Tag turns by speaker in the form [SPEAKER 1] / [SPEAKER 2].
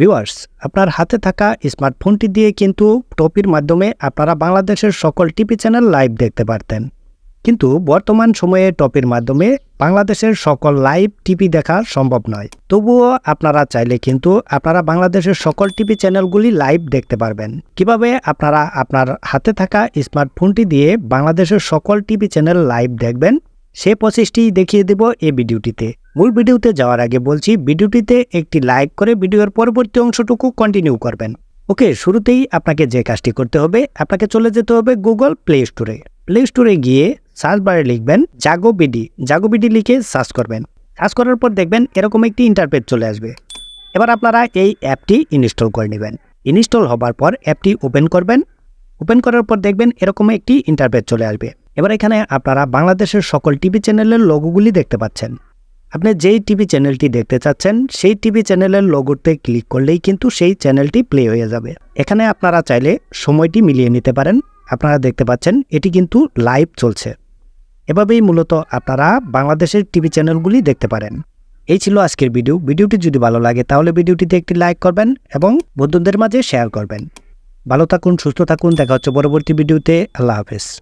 [SPEAKER 1] Viewers আপনার হাতে থাকা স্মার্টফোনটি দিয়ে কিন্তু টপির মাধ্যমে আপনারা বাংলাদেশের সকল টিভি চ্যানেল লাইভ দেখতে পারতেন। কিন্তু বর্তমান সময়ে টপির মাধ্যমে বাংলাদেশের সকল লাইভ টিভি দেখা সম্ভব নয়। তবুও আপনারা চাইলে কিন্তু আপনারা বাংলাদেশের সকল টিভি চ্যানেলগুলি লাইভ দেখতে পারবেন। কীভাবে আপনারা আপনার হাতে থাকা স্মার্টফোনটি দিয়ে বাংলাদেশের সকল টিভি চ্যানেল লাইভ দেখবেন? সে প্রসেসটি দেখিয়ে দেব এই ভিডিওটিতে। মূল ভিডিওতে যাওয়ার আগে বলছি, ভিডিওটিতে একটি লাইক করে ভিডিওর পরবর্তী অংশটুকু কন্টিনিউ করবেন। ওকে, শুরুতেই আপনাকে যে কাজটি করতে হবে, আপনাকে চলে যেতে হবে গুগল প্লে স্টোরে প্লে স্টোরে গিয়ে সার্চ বারে লিখবেন জাগো বিডি জাগো বিডি লিখে সার্চ করবেন। সার্চ করার পর দেখবেন এরকম একটি ইন্টারপেজ চলে আসবে। এবার আপনারা এই অ্যাপটি ইনস্টল করে নেবেন। ইনস্টল হবার পর অ্যাপটি ওপেন করবেন। ওপেন করার পর দেখবেন এরকম একটি ইন্টারপেজ চলে আসবে। এবার এখানে আপনারা বাংলাদেশের সকল টিভি চ্যানেলের লোগোগুলি দেখতে পাচ্ছেন। আপনি যেই টিভি চ্যানেলটি দেখতে চাচ্ছেন, সেই টিভি চ্যানেলের লোগোতে ক্লিক করলেই কিন্তু সেই চ্যানেলটি প্লে হয়ে যাবে। এখানে আপনারা চাইলে সময়টি মিলিয়ে নিতে পারেন। আপনারা দেখতে পাচ্ছেন, এটি কিন্তু লাইভ চলছে। এভাবেই মূলত আপনারা বাংলাদেশের টিভি চ্যানেলগুলি দেখতে পারেন। এই ছিল আজকের ভিডিও। ভিডিওটি যদি ভালো লাগে, তাহলে ভিডিওটিতে একটি লাইক করবেন এবং বন্ধুদের মাঝে শেয়ার করবেন। ভালো থাকুন, সুস্থ থাকুন। দেখা হচ্ছে পরবর্তী ভিডিওতে। আল্লাহ হাফেজ।